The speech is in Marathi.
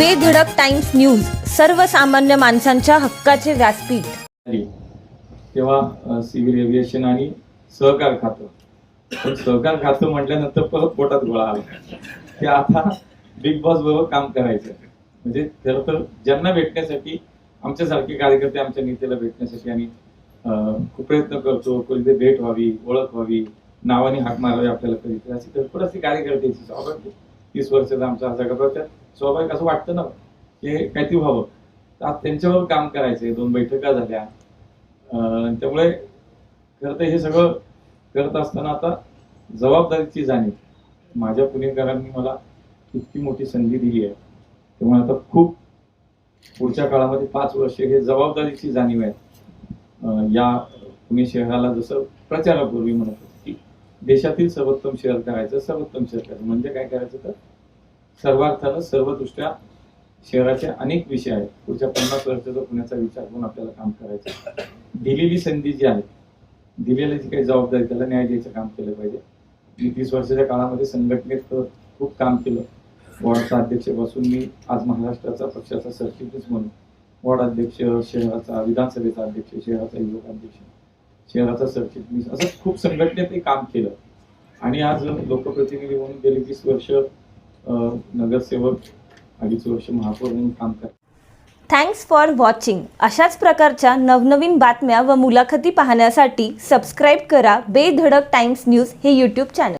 बेधडक टाइम्स न्यूज सर्वसामान्य माणसांच्या हक्काचे व्यासपीठ. तेव्हा सिव्हिल एव्हिएशन आणि सहकार खातं. पण सहकार खातं म्हटल्यानंतर परत पोटात गोळा आला. ते आता बिग बॉस बरोबर काम करायचं. म्हणजे खरं तर ज्यांना भेटण्यासाठी आमच्यासारखे कार्यकर्ते आमच्या नेत्याला भेटण्यासाठी आम्ही खूप प्रयत्न करतो कधी भेट व्हावी ओळख व्हावी नावाने हाक मारावी आपल्याला कधी अशी भरपूर असे कार्यकर्ते स्वाभाविक तीस वर्षाचा आमचा हा सगळा स्वाभाविक असं वाटतं ना की हे काहीतरी व्हावं. तर आज त्यांच्यावर काम करायचे दोन बैठका झाल्या. त्यामुळे खरं तर हे सगळं करत असताना आता जबाबदारीची जाणीव. माझ्या पुणेकरांनी मला इतकी मोठी संधी दिली आहे. त्यामुळे आता खूप पुढच्या काळामध्ये पाच वर्ष हे जबाबदारीची जाणीव आहे या पुणे शहराला जसं प्रचारापूर्वी म्हणत होतो. देशातील सर्वोत्तम शहर करायचं सर्वोत्तम शहर करायचं. म्हणजे काय करायचं तर? सर्वार्थानं सर्वदृष्ट्या शहराचे अनेक विषय आहेत. पुढच्या पन्नास वर्षाचा पुण्याचा विचार करून आपल्याला काम करायचं दिलेली संधी जी आहे दिलेली जी काही जबाबदारी त्याला न्याय द्यायचं काम केलं पाहिजे. मी तीस वर्षाच्या काळामध्ये संघटनेत खूप काम केलं. वॉर्डचा अध्यक्षपासून मी आज महाराष्ट्राचा पक्षाचा सरचिटणीस म्हणून वॉर्ड अध्यक्ष शहराचा विधानसभेचा अध्यक्ष शहराचा युवक अध्यक्ष. शहराचा सरचिटणीस. असं खूप संघटनेत काम केलं. आणि आज लोकप्रतिनिधी म्हणून गेली वीस वर्ष नगरसेवक अडीच वर्ष महापौर म्हणून काम करतो. थँक्स फॉर वॉचिंग अशाच प्रकारच्या नवनवीन बातम्या व मुलाखती पाहण्यासाठी सबस्क्राईब करा बेधडक टाइम्स न्यूज हे यूट्यूब चॅनल